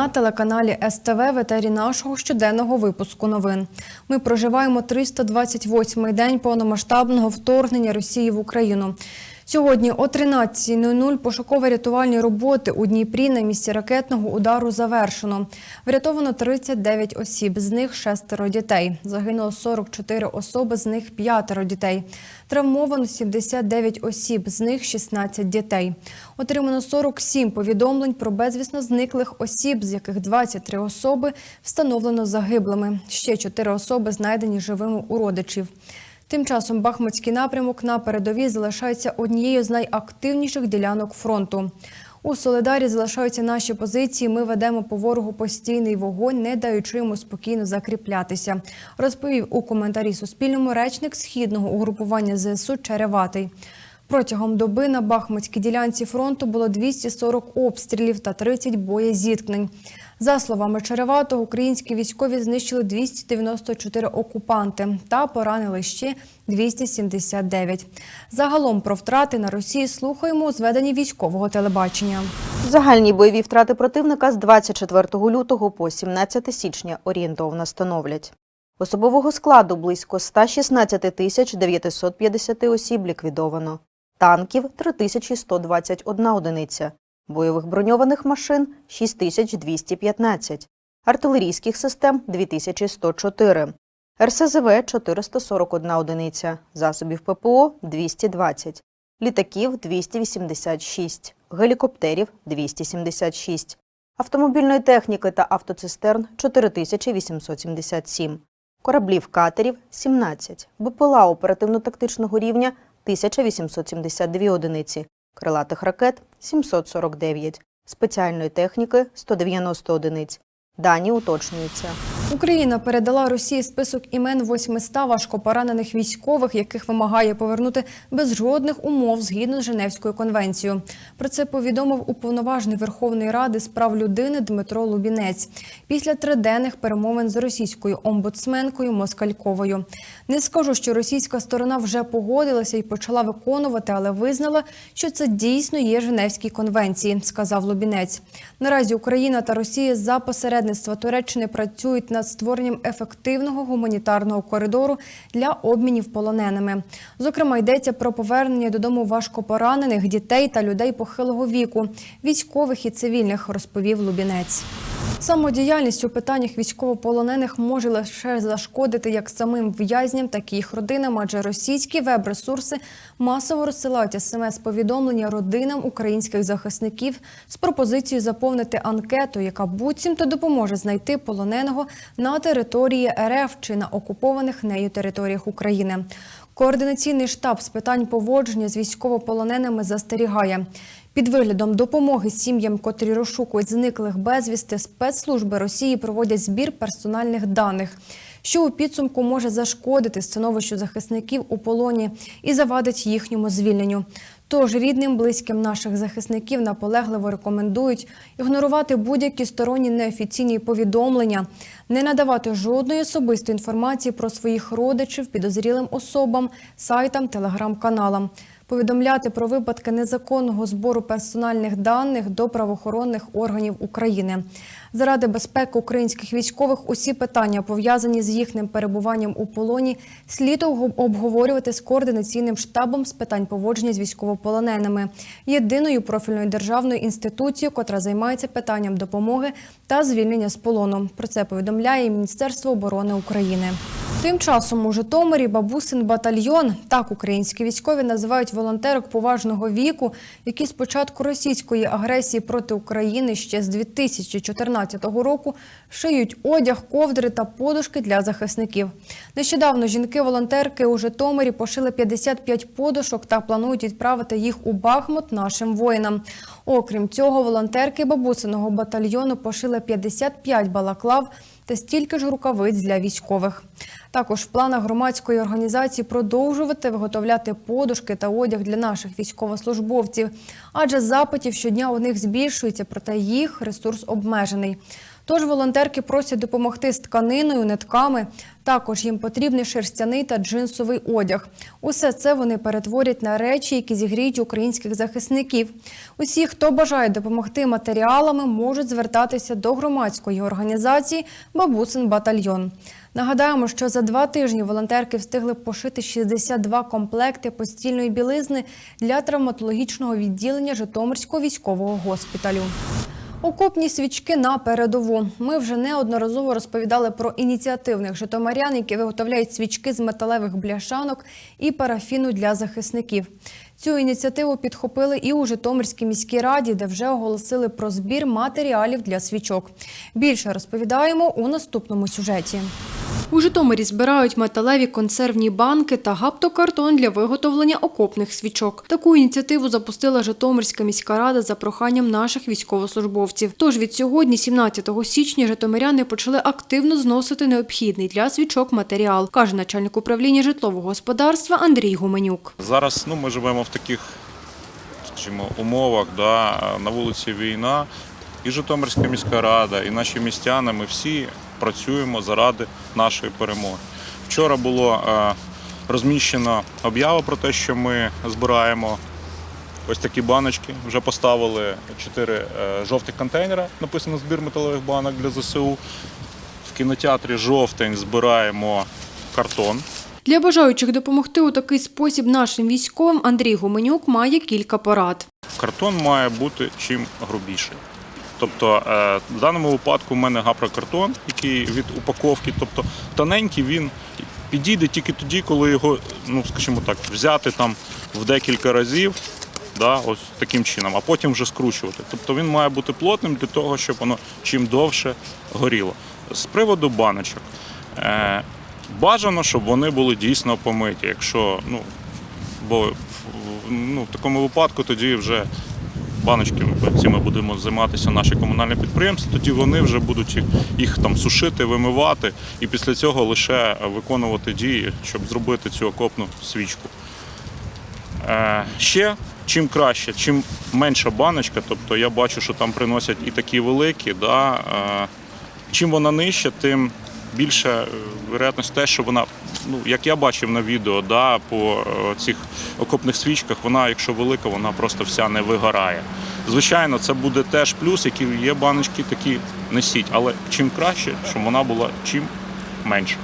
На телеканалі СТВ в етері нашого щоденного випуску новин. Ми проживаємо 328-й день повномасштабного вторгнення Росії в Україну. Сьогодні о 13.00 пошуково-рятувальні роботи у Дніпрі на місці ракетного удару завершено. Врятовано 39 осіб, з них шестеро дітей. Загинуло 44 особи, з них п'ятеро дітей. Травмовано 79 осіб, з них 16 дітей. Отримано 47 повідомлень про безвісно зниклих осіб, з яких 23 особи встановлено загиблими. Ще 4 особи знайдені живими у родичів. Тим часом Бахмутський напрямок на передовій залишається однією з найактивніших ділянок фронту. У Солидарі залишаються наші позиції. Ми ведемо по ворогу постійний вогонь, не даючи йому спокійно закріплятися. Розповів у коментарі Суспільному речник східного угрупування ЗСУ Череватий. Протягом доби на Бахмутській ділянці фронту було 240 обстрілів та 30 боєзіткнень. За словами Череватого, українські військові знищили 294 окупанти та поранили ще 279. Загалом про втрати на Росії слухаємо у зведенні військового телебачення. Загальні бойові втрати противника з 24 лютого по 17 січня орієнтовно становлять. Особового складу близько 116 тисяч 950 осіб ліквідовано. Танків 3121 одиниця. Бойових броньованих машин 6215. Артилерійських систем 2104. РСЗВ 441 одиниця. Засобів ППО 220. Літаків 286. Гелікоптерів 276. Автомобільної техніки та автоцистерн 4877. Кораблів катерів 17. БПЛА оперативно-тактичного рівня 1872 одиниці. Крилатих ракет 749. Спеціальної техніки 190 одиниць. Дані уточнюються. Україна передала Росії список імен 800 важкопоранених військових, яких вимагає повернути без жодних умов згідно з Женевською конвенцією. Про це повідомив уповноважений Верховної Ради з прав людини Дмитро Лубінець після триденних перемовин з російською омбудсменкою Москальковою. Не скажу, що російська сторона вже погодилася і почала виконувати, але визнала, що це дійсно є Женевській конвенції, сказав Лубінець. Наразі Україна та Росія за посередництва Туреччини працюють над створенням ефективного гуманітарного коридору для обмінів полоненими. Зокрема, йдеться про повернення додому важкопоранених дітей та людей похилого віку, військових і цивільних, розповів Лубінець. Самодіяльність у питаннях військовополонених може лише зашкодити як самим в'язням, так і їх родинам, адже російські веб-ресурси масово розсилають смс-повідомлення родинам українських захисників з пропозицією заповнити анкету, яка буцімто допоможе знайти полоненого на території РФ чи на окупованих нею територіях України. Координаційний штаб з питань поводження з військовополоненими застерігає. Під виглядом допомоги сім'ям, котрі розшукують зниклих безвісти, спецслужби Росії проводять збір персональних даних, що у підсумку може зашкодити становищу захисників у полоні і завадить їхньому звільненню. Тож рідним, близьким наших захисників наполегливо рекомендують ігнорувати будь-які сторонні неофіційні повідомлення, не надавати жодної особистої інформації про своїх родичів, підозрілим особам, сайтам, телеграм-каналам повідомляти про випадки незаконного збору персональних даних до правоохоронних органів України. Заради безпеки українських військових усі питання, пов'язані з їхнім перебуванням у полоні, слід обговорювати з координаційним штабом з питань поводження з військовополоненими, єдиною профільною державною інституцією, котра займається питанням допомоги та звільнення з полону. Про це повідомляє Міністерство оборони України. Тим часом у Житомирі бабусин батальйон. Так українські військові називають волонтерок поважного віку, які з початку російської агресії проти України ще з 2014 року шиють одяг, ковдри та подушки для захисників. Нещодавно жінки-волонтерки у Житомирі пошили 55 подушок та планують відправити їх у Бахмут нашим воїнам. Окрім цього, волонтерки бабусиного батальйону пошили 55 балаклав та стільки ж рукавиць для військових. Також в планах громадської організації продовжувати виготовляти подушки та одяг для наших військовослужбовців, адже запитів щодня у них збільшується, проте їх ресурс обмежений. Тож волонтерки просять допомогти з тканиною, нитками. Також їм потрібний шерстяний та джинсовий одяг. Усе це вони перетворять на речі, які зігріють українських захисників. Усі, хто бажає допомогти матеріалами, можуть звертатися до громадської організації Бабусин батальйон. Нагадаємо, що за два тижні волонтерки встигли пошити 62 комплекти постільної білизни для травматологічного відділення Житомирського військового госпіталю. Окопні свічки на передову. Ми вже неодноразово розповідали про ініціативних житомирян, які виготовляють свічки з металевих бляшанок і парафіну для захисників. Цю ініціативу підхопили і у Житомирській міській раді, де вже оголосили про збір матеріалів для свічок. Більше розповідаємо у наступному сюжеті. У Житомирі збирають металеві консервні банки та гаптокартон для виготовлення окопних свічок. Таку ініціативу запустила Житомирська міська рада за проханням наших військовослужбовців. Тож від сьогодні, 17 січня, житомиряни почали активно зносити необхідний для свічок матеріал, каже начальник управління житлового господарства Андрій Гуменюк. Зараз ну, ми живемо в таких скажімо, умовах, да, на вулиці війна, і Житомирська міська рада, і наші містяни, ми всі працюємо заради нашої перемоги. Вчора було е, розміщено об'яву про те, що ми збираємо ось такі баночки. Вже поставили чотири е, жовтих контейнера, написано збір металевих банок для ЗСУ. В кінотеатрі жовтень збираємо картон. Для бажаючих допомогти у такий спосіб нашим військовим Андрій Гуменюк має кілька порад. Картон має бути чим грубіший. Тобто е, в даному випадку в мене гапрокартон, який від упаковки, тобто тоненький, він підійде тільки тоді, коли його, ну скажімо так, взяти там в декілька разів, да, ось таким чином, а потім вже скручувати. Тобто він має бути плотним для того, щоб воно чим довше горіло. З приводу баночок. Е, бажано, щоб вони були дійсно помиті. Якщо, ну, бо ну, в такому випадку тоді вже баночки цими будемо займатися наші комунальні підприємства, тоді вони вже будуть їх, їх там сушити, вимивати і після цього лише виконувати дії, щоб зробити цю окопну свічку. Е, ще чим краще, чим менша баночка, тобто я бачу, що там приносять і такі великі, да, е, чим вона нижча, тим більше вероятність те, що вона, ну як я бачив на відео, да, по е, цих окопних свічках, вона, якщо велика, вона просто вся не вигорає. Звичайно, це буде теж плюс, які є баночки, такі несіть, але чим краще, щоб вона була чим менша.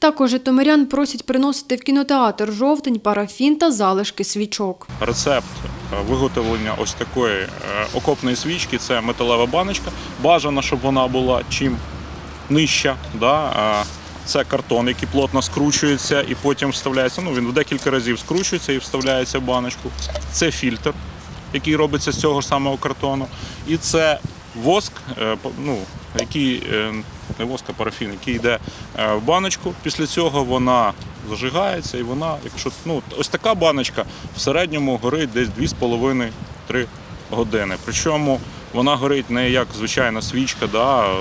Також житомирян просять приносити в кінотеатр жовтень, парафін та залишки свічок. Рецепт е, виготовлення ось такої е, окопної свічки це металева баночка. Бажано, щоб вона була чим нижча. Да? Це картон, який плотно скручується і потім вставляється. Ну, він в декілька разів скручується і вставляється в баночку. Це фільтр, який робиться з цього самого картону. І це воск, е, ну, який е, не воск, а парафін, який йде е, в баночку. Після цього вона зажигається і вона, якщо ну, ось така баночка в середньому горить десь 2,5-3 години. Причому вона горить не як звичайна свічка, да,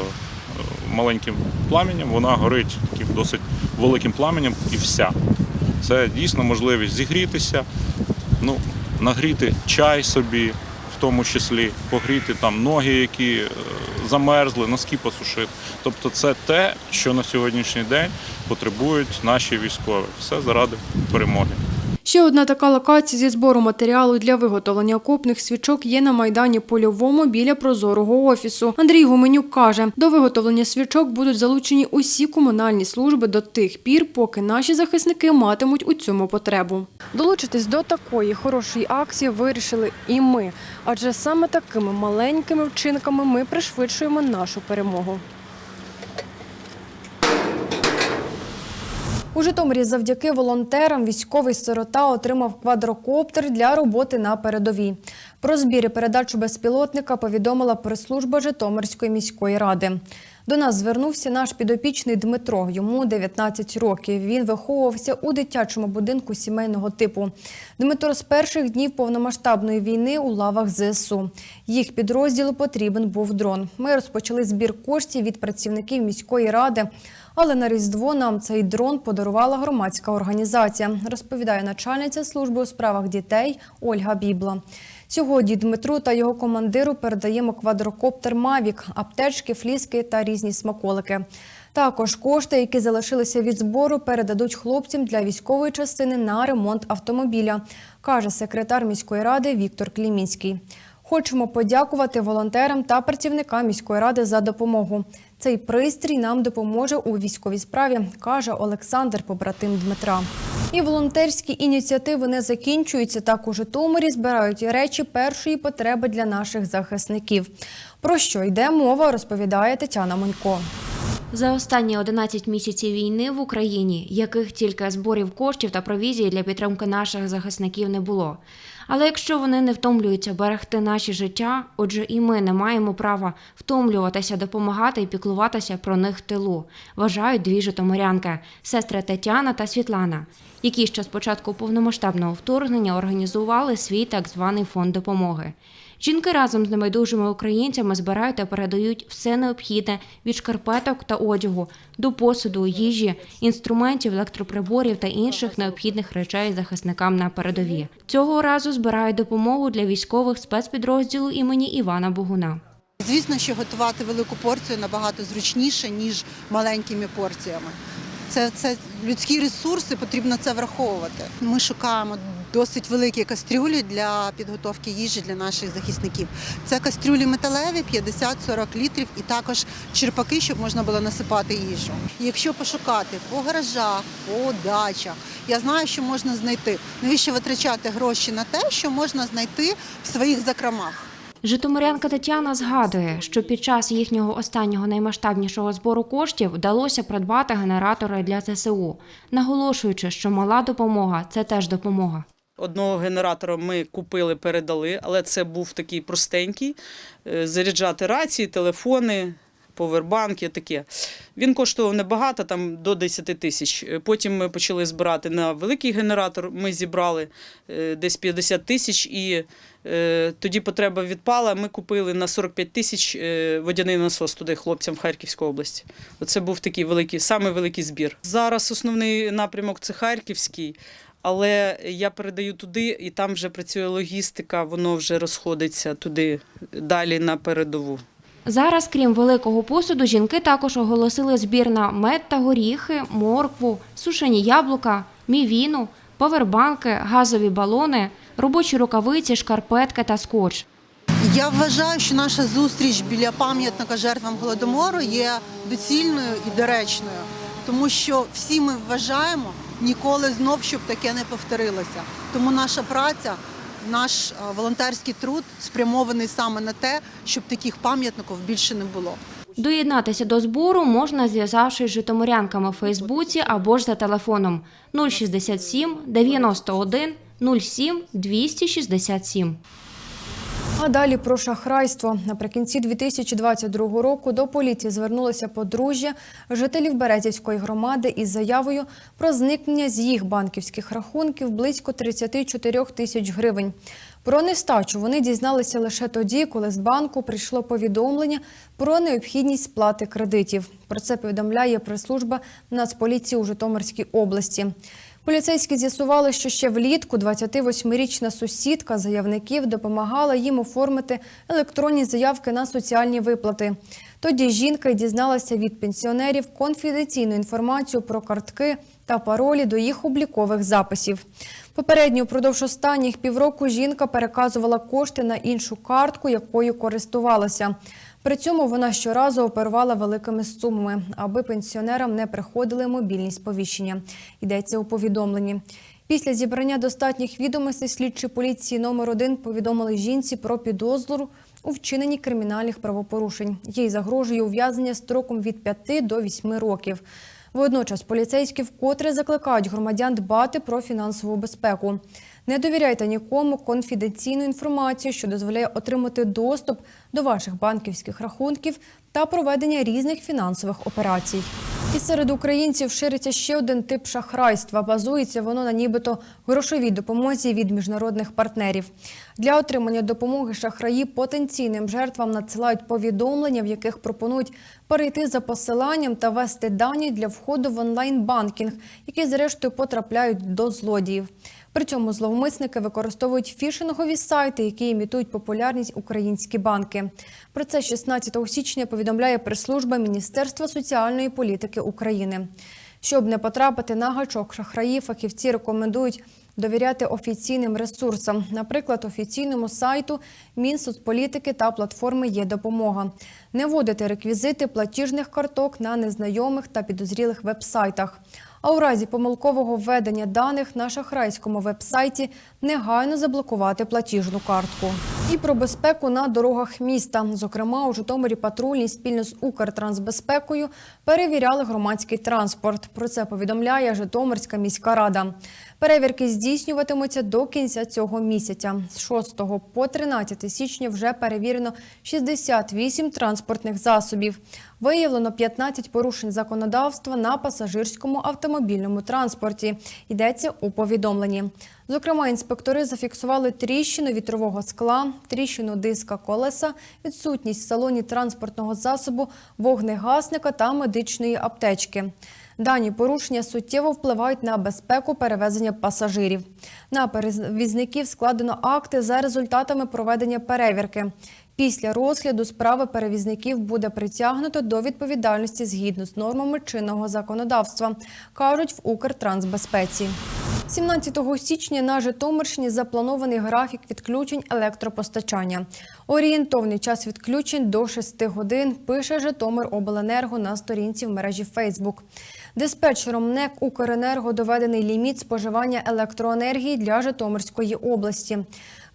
маленьким пламенем, вона горить таким досить великим пламенем і вся. Це дійсно можливість зігрітися, ну, нагріти чай собі, в тому числі, погріти там ноги, які е, замерзли, носки посушити. Тобто це те, що на сьогоднішній день потребують наші військові. Все заради перемоги. Ще одна така локація зі збору матеріалу для виготовлення окопних свічок є на майдані польовому біля прозорого офісу. Андрій Гуменюк каже, до виготовлення свічок будуть залучені усі комунальні служби до тих пір, поки наші захисники матимуть у цьому потребу. Долучитись до такої хорошої акції вирішили і ми, адже саме такими маленькими вчинками ми пришвидшуємо нашу перемогу. У Житомирі завдяки волонтерам військовий сирота отримав квадрокоптер для роботи на передовій. Про збір і передачу безпілотника повідомила прес-служба Житомирської міської ради. До нас звернувся наш підопічний Дмитро. Йому 19 років. Він виховувався у дитячому будинку сімейного типу. Дмитро з перших днів повномасштабної війни у лавах ЗСУ. Їх підрозділу потрібен був дрон. Ми розпочали збір коштів від працівників міської ради. Але на Різдво нам цей дрон подарувала громадська організація, розповідає начальниця служби у справах дітей Ольга Бібла. Сьогодні Дмитру та його командиру передаємо квадрокоптер Мавік, аптечки, фліски та різні смаколики. Також кошти, які залишилися від збору, передадуть хлопцям для військової частини на ремонт автомобіля, каже секретар міської ради Віктор Клімінський. Хочемо подякувати волонтерам та працівникам міської ради за допомогу. Цей пристрій нам допоможе у військовій справі, каже Олександр, побратим Дмитра. І волонтерські ініціативи не закінчуються. Так у Житомирі збирають речі першої потреби для наших захисників. Про що йде мова, розповідає Тетяна Монько. За останні 11 місяців війни в Україні, яких тільки зборів коштів та провізії для підтримки наших захисників не було. Але якщо вони не втомлюються берегти наші життя, отже, і ми не маємо права втомлюватися, допомагати і піклуватися про них в тилу, вважають дві житомирянки – сестри Тетяна та Світлана, які ще з початку повномасштабного вторгнення організували свій так званий фонд допомоги. Жінки разом з небайдужими українцями збирають та передають все необхідне від шкарпеток та одягу до посуду, їжі, інструментів, електроприборів та інших необхідних речей захисникам на передові. Цього разу збирають допомогу для військових спецпідрозділу імені Івана Богуна. Звісно, що готувати велику порцію набагато зручніше, ніж маленькими порціями. Це, це людські ресурси, потрібно це враховувати. Ми шукаємо досить великі кастрюлі для підготовки їжі для наших захисників. Це кастрюлі металеві 50-40 літрів і також черпаки, щоб можна було насипати їжу. Якщо пошукати по гаражах, по дачах, я знаю, що можна знайти. Навіщо витрачати гроші на те, що можна знайти в своїх закромах? Житомирянка Тетяна згадує, що під час їхнього останнього наймасштабнішого збору коштів вдалося придбати генератори для ЗСУ, наголошуючи, що мала допомога це теж допомога. Одного генератора ми купили, передали, але це був такий простенький. Е, Заряджати рації, телефони, повербанки, таке. Він коштував небагато, там до 10 тисяч. Е, Потім ми почали збирати на великий генератор. Ми зібрали е, десь 50 тисяч, і тоді потреба відпала. Ми купили на 45 тисяч водяний насос туди хлопцям в Харківську область. Оце був такий великий, самий великий збір. Зараз основний напрямок це Харківський. Але я передаю туди, і там вже працює логістика, воно вже розходиться туди далі на передову. Зараз, крім великого посуду, жінки також оголосили збір на мед та горіхи, моркву, сушені яблука, мівіну, павербанки, газові балони, робочі рукавиці, шкарпетки та скотч. Я вважаю, що наша зустріч біля пам'ятника жертвам голодомору є доцільною і доречною, тому що всі ми вважаємо ніколи знов, щоб таке не повторилося. Тому наша праця, наш е, волонтерський труд спрямований саме на те, щоб таких пам'ятників більше не було. Доєднатися до збору можна, зв'язавшись з житомирянками в Фейсбуці або ж за телефоном 067 91 07 267. А далі про шахрайство. Наприкінці 2022 року до поліції звернулося подружжя жителів Березівської громади із заявою про зникнення з їх банківських рахунків близько 34 тисяч гривень. Про нестачу вони дізналися лише тоді, коли з банку прийшло повідомлення про необхідність сплати кредитів. Про це повідомляє прес-служба Нацполіції у Житомирській області. Поліцейські з'ясували, що ще влітку 28-річна сусідка заявників допомагала їм оформити електронні заявки на соціальні виплати. Тоді жінка й дізналася від пенсіонерів конфіденційну інформацію про картки та паролі до їх облікових записів. Попередньо впродовж останніх півроку жінка переказувала кошти на іншу картку, якою користувалася. При цьому вона щоразу оперувала великими сумами, аби пенсіонерам не приходили мобільні сповіщення. Йдеться у повідомленні. Після зібрання достатніх відомостей слідчі поліції номер 1 повідомили жінці про підозру у вчиненні кримінальних правопорушень. Їй загрожує ув'язнення строком від 5 до 8 років. Водночас поліцейські вкотре закликають громадян дбати про фінансову безпеку. Не довіряйте нікому конфіденційну інформацію, що дозволяє отримати доступ до ваших банківських рахунків та проведення різних фінансових операцій. І серед українців шириться ще один тип шахрайства. Базується воно на нібито грошовій допомозі від міжнародних партнерів. Для отримання допомоги шахраї потенційним жертвам надсилають повідомлення, в яких пропонують перейти за посиланням та ввести дані для входу в онлайн-банкінг, які зрештою потрапляють до злодіїв. При цьому зловмисники використовують фішингові сайти, які імітують популярність українські банки. Про це 16 січня повідомляє прес-служба Міністерства соціальної політики України. Щоб не потрапити на гачок шахраїв, фахівці рекомендують довіряти офіційним ресурсам, наприклад, офіційному сайту Мінсоцполітики та платформи Є допомога. Не вводити реквізити платіжних карток на незнайомих та підозрілих веб-сайтах. А у разі помилкового введення даних на шахрайському веб-сайті негайно заблокувати платіжну картку. І про безпеку на дорогах міста. Зокрема, у Житомирі патрульні спільно з Укртрансбезпекою перевіряли громадський транспорт. Про це повідомляє Житомирська міська рада. Перевірки здійснюватимуться до кінця цього місяця. З 6 по 13 січня вже перевірено 68 транспортних засобів. Виявлено 15 порушень законодавства на пасажирському автомобільному транспорті. Йдеться у повідомленні. Зокрема, інспектори зафіксували тріщину вітрового скла, тріщину диска колеса, відсутність в салоні транспортного засобу, вогнегасника та медичної аптечки. Дані порушення суттєво впливають на безпеку перевезення пасажирів. На перевізників складено акти за результатами проведення перевірки. Після розгляду справи перевізників буде притягнуто до відповідальності згідно з нормами чинного законодавства, кажуть в Укртрансбезпеці. 17 січня на Житомирщині запланований графік відключень електропостачання. Орієнтовний час відключень до 6 годин, пише Житомиробленерго на сторінці в мережі Фейсбук. Диспетчером НЕК «Укренерго» доведений ліміт споживання електроенергії для Житомирської області.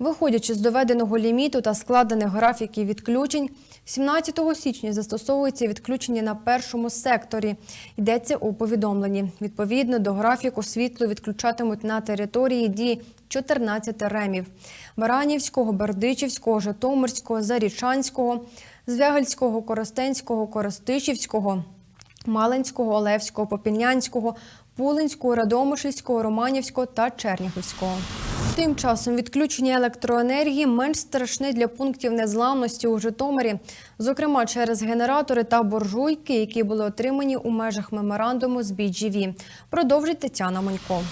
Виходячи з доведеного ліміту та складених графіків відключень, 17 січня застосовується відключення на першому секторі. Йдеться у повідомленні. Відповідно до графіку світло відключатимуть на території дії 14 ремів – Баранівського, Бердичівського, Житомирського, Зарічанського, Звягельського, Коростенського, Коростишівського, Малинського, Олевського, Попільнянського, Пулинського, Радомишльського, Романівського та Чернігівського. Тим часом відключення електроенергії менш страшне для пунктів незламності у Житомирі, зокрема через генератори та буржуйки, які були отримані у межах меморандуму з BGV. Продовжить Тетяна Монько.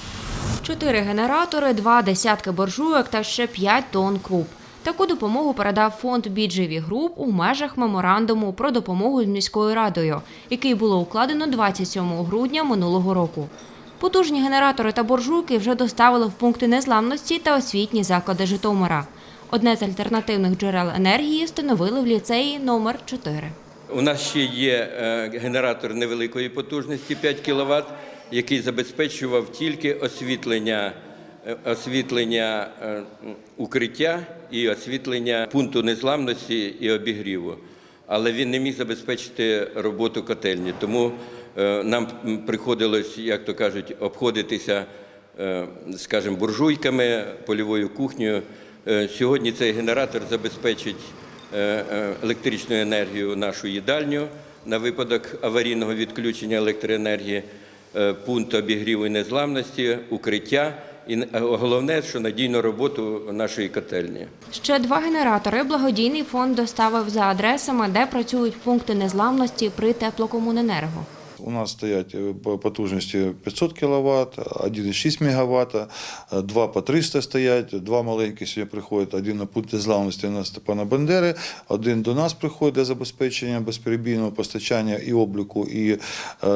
Чотири генератори, два десятки буржуйок та ще 5 тонн круп. Таку допомогу передав фонд BGV Group у межах меморандуму про допомогу з міською радою, який було укладено 27 грудня минулого року. Потужні генератори та буржуйки вже доставили в пункти незламності та освітні заклади Житомира. Одне з альтернативних джерел енергії встановили в ліцеї номер 4. У нас ще є е, генератор невеликої потужності 5 кВт, який забезпечував тільки освітлення, освітлення е, укриття і освітлення пункту незламності і обігріву. Але він не міг забезпечити роботу котельні. Тому е, нам приходилось, як то кажуть, обходитися, е, скажімо, буржуйками, польовою кухнею. Е, Сьогодні цей генератор забезпечить е, е, електричну енергію нашу їдальню на випадок аварійного відключення електроенергії, е, пункт обігріву і незламності, укриття і е, головне, що надійну роботу нашої котельні. Ще два генератори благодійний фонд доставив за адресами, де працюють пункти незламності при теплокомуненерго. У нас стоять е, потужності 500 кВт, 1,6 МВт, два по 300 стоять, два маленькі сьогодні приходять, один на пункт незламності на Степана Бандери, один до нас приходить для забезпечення безперебійного постачання і обліку, і е,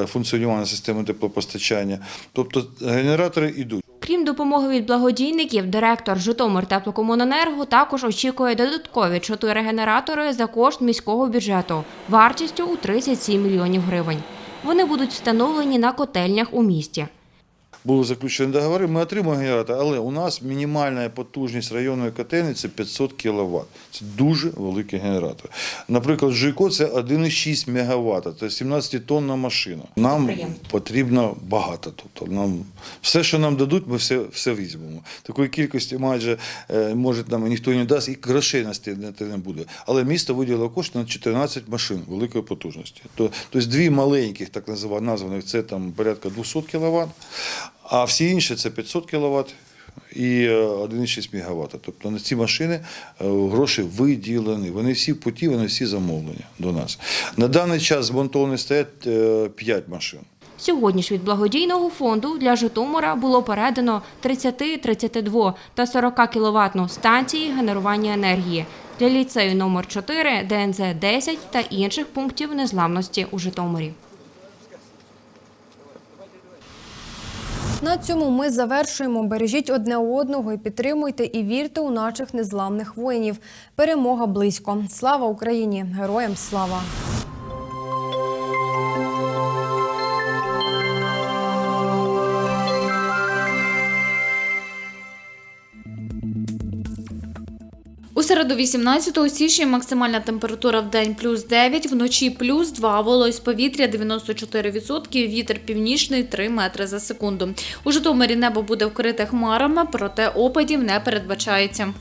функціонування системи теплопостачання. Тобто генератори йдуть. Крім допомоги від благодійників, директор Житомир теплокомуненерго також очікує додаткові чотири генератори за кошт міського бюджету вартістю у 37 мільйонів гривень. Вони будуть встановлені на котельнях у місті. Були заключені договори, ми отримуємо генератор, але у нас мінімальна потужність районної котельні це 500 кВт. Це дуже великий генератор. Наприклад, ЖИКО це 1,6 МВт, це 17-тонна машина. Нам потрібно багато. Тобто нам все, що нам дадуть, ми все, все візьмемо. Такої кількості майже е, може нам ніхто не дасть, і грошей на стіл не- буде. Але місто виділило кошти на 14 машин великої потужності. Тобто дві маленьких, так назва- названих, це там порядка 200 кВт, а всі інші це 500 кВт. І е, 1,6 МВт. Тобто на ці машини е, гроші виділені. Вони всі в путі, вони всі замовлені до нас. На даний час змонтовані стоять 5 машин. Сьогодні ж від благодійного фонду для Житомира було передано 30, 32 та 40 кВт станції генерування енергії для ліцею номер 4 ДНЗ 10 та інших пунктів незламності у Житомирі. На цьому ми завершуємо. Бережіть одне одного і підтримуйте і вірте у наших незламних воїнів. Перемога близько. Слава Україні! Героям слава! Середу 18 січня максимальна температура в день плюс 9, вночі плюс 2, вологість повітря 94%, вітер північний 3 метри за секунду. У Житомирі небо буде вкрите хмарами, проте опадів не передбачається.